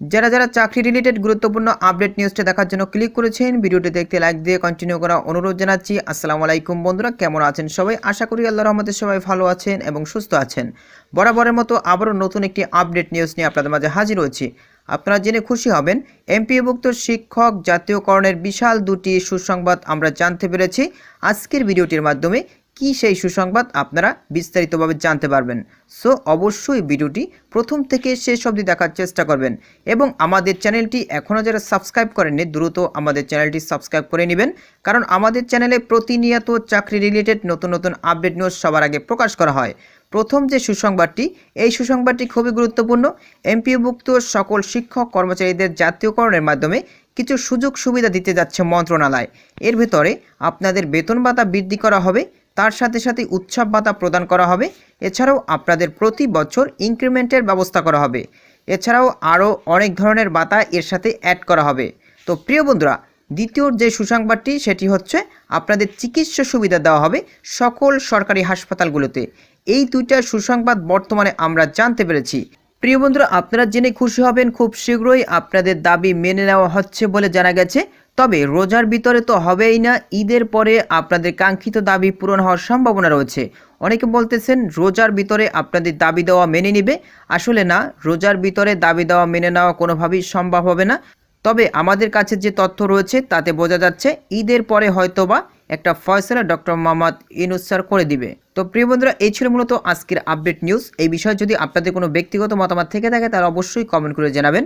যারা যারা চাকরি রিলেটেড গুরুত্বপূর্ণ আপডেট নিউজটা দেখার জন্য ক্লিক করেছেন ভিডিওটি দেখতে লাইক দিয়ে কন্টিনিউ করা অনুরোধ জানাচ্ছি। আসসালামু আলাইকুম বন্ধুরা, কেমন আছেন সবাই? আশা করি আল্লাহ রহমতে সবাই ভালো আছেন এবং সুস্থ আছেন। বরাবরের মতো আবারও নতুন একটি আপডেট নিউজ নিয়ে আপনাদের মাঝে হাজির হয়েছি। আপনারা জেনে খুশি হবেন এমপিভুক্ত শিক্ষক জাতীয়করণের বিশাল দুটি সুসংবাদ আমরা জানতে পেরেছি। আজকের ভিডিওটির মাধ্যমে কি সেই সুসংবাদ আপনারা বিস্তারিতভাবে জানতে পারবেন। সো, অবশ্যই ভিডিওটি প্রথম থেকে শেষ অবধি দেখার চেষ্টা করবেন এবং আমাদের চ্যানেলটি এখনও যারা সাবস্ক্রাইব করেননি, দ্রুত আমাদের চ্যানেলটি সাবস্ক্রাইব করে নেবেন। কারণ আমাদের চ্যানেলে প্রতিনিয়ত চাকরি রিলেটেড নতুন নতুন আপডেট নিউজ সবার আগে প্রকাশ করা হয়। প্রথম যে সুসংবাদটি, এই সুসংবাদটি খুবই গুরুত্বপূর্ণ। এমপিভুক্ত সকল শিক্ষক কর্মচারীদের জাতীয়করণের মাধ্যমে কিছু সুযোগ সুবিধা দিতে যাচ্ছে মন্ত্রণালয়। এর ভেতরে আপনাদের বেতন ভাতা বৃদ্ধি করা হবে, তার সাথে সাথে উৎসব ভাতা প্রদান করা হবে, এছাড়াও আপনাদের প্রতি বছর ইনক্রিমেন্টের ব্যবস্থা করা হবে। এছাড়াও আরও অনেক ধরনের ভাতা এর সাথে অ্যাড করা হবে। তো প্রিয় বন্ধুরা, দ্বিতীয় যে সুসংবাদটি, সেটি হচ্ছে আপনাদের চিকিৎসা সুবিধা দেওয়া হবে সকল সরকারি হাসপাতালগুলোতে। এই দুইটা সুসংবাদ বর্তমানে আমরা জানতে পেরেছি। প্রিয় বন্ধুরা, আপনারা জেনে খুশি হবেন, খুব শীঘ্রই আপনাদের দাবি মেনে নেওয়া হচ্ছে বলে জানা গেছে। তবে রোজার ভিতরে তো হবেই না, ঈদের পরে আপনাদের কাঙ্ক্ষিত দাবি পূরণ হওয়ার সম্ভাবনা রয়েছে। অনেকে বলতেছেন, রোজার ভিতরে আপনাদের দাবি দেওয়া মেনে নিবে। আসলে না, রোজার ভিতরে দাবি দেওয়া মেনে নেওয়া কোনোভাবেই সম্ভব হবে না। তবে আমাদের কাছে যে তথ্য রয়েছে, তাতে বোঝা যাচ্ছে, ঈদের পরে হয়তোবা একটা ফয়সলা ডক্টর মোহাম্মদ ইনুসার করে দিবে। তো প্রিয় বন্ধুরা, এই ছিল মূলত আজকের আপডেট নিউজ এই বিষয়ে যদি আপনাদের কোনো ব্যক্তিগত মতামত থেকে থাকে, তাহলে অবশ্যই কমেন্ট করে জানাবেন।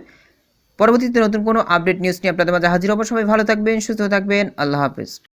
পরবর্তীতে নতুন কোনো আপডেট নিউজ নিয়ে আপনাদের মাঝে হাজির হব। সবাই ভালো থাকবেন, সুস্থ থাকবেন। আল্লাহ হাফেজ।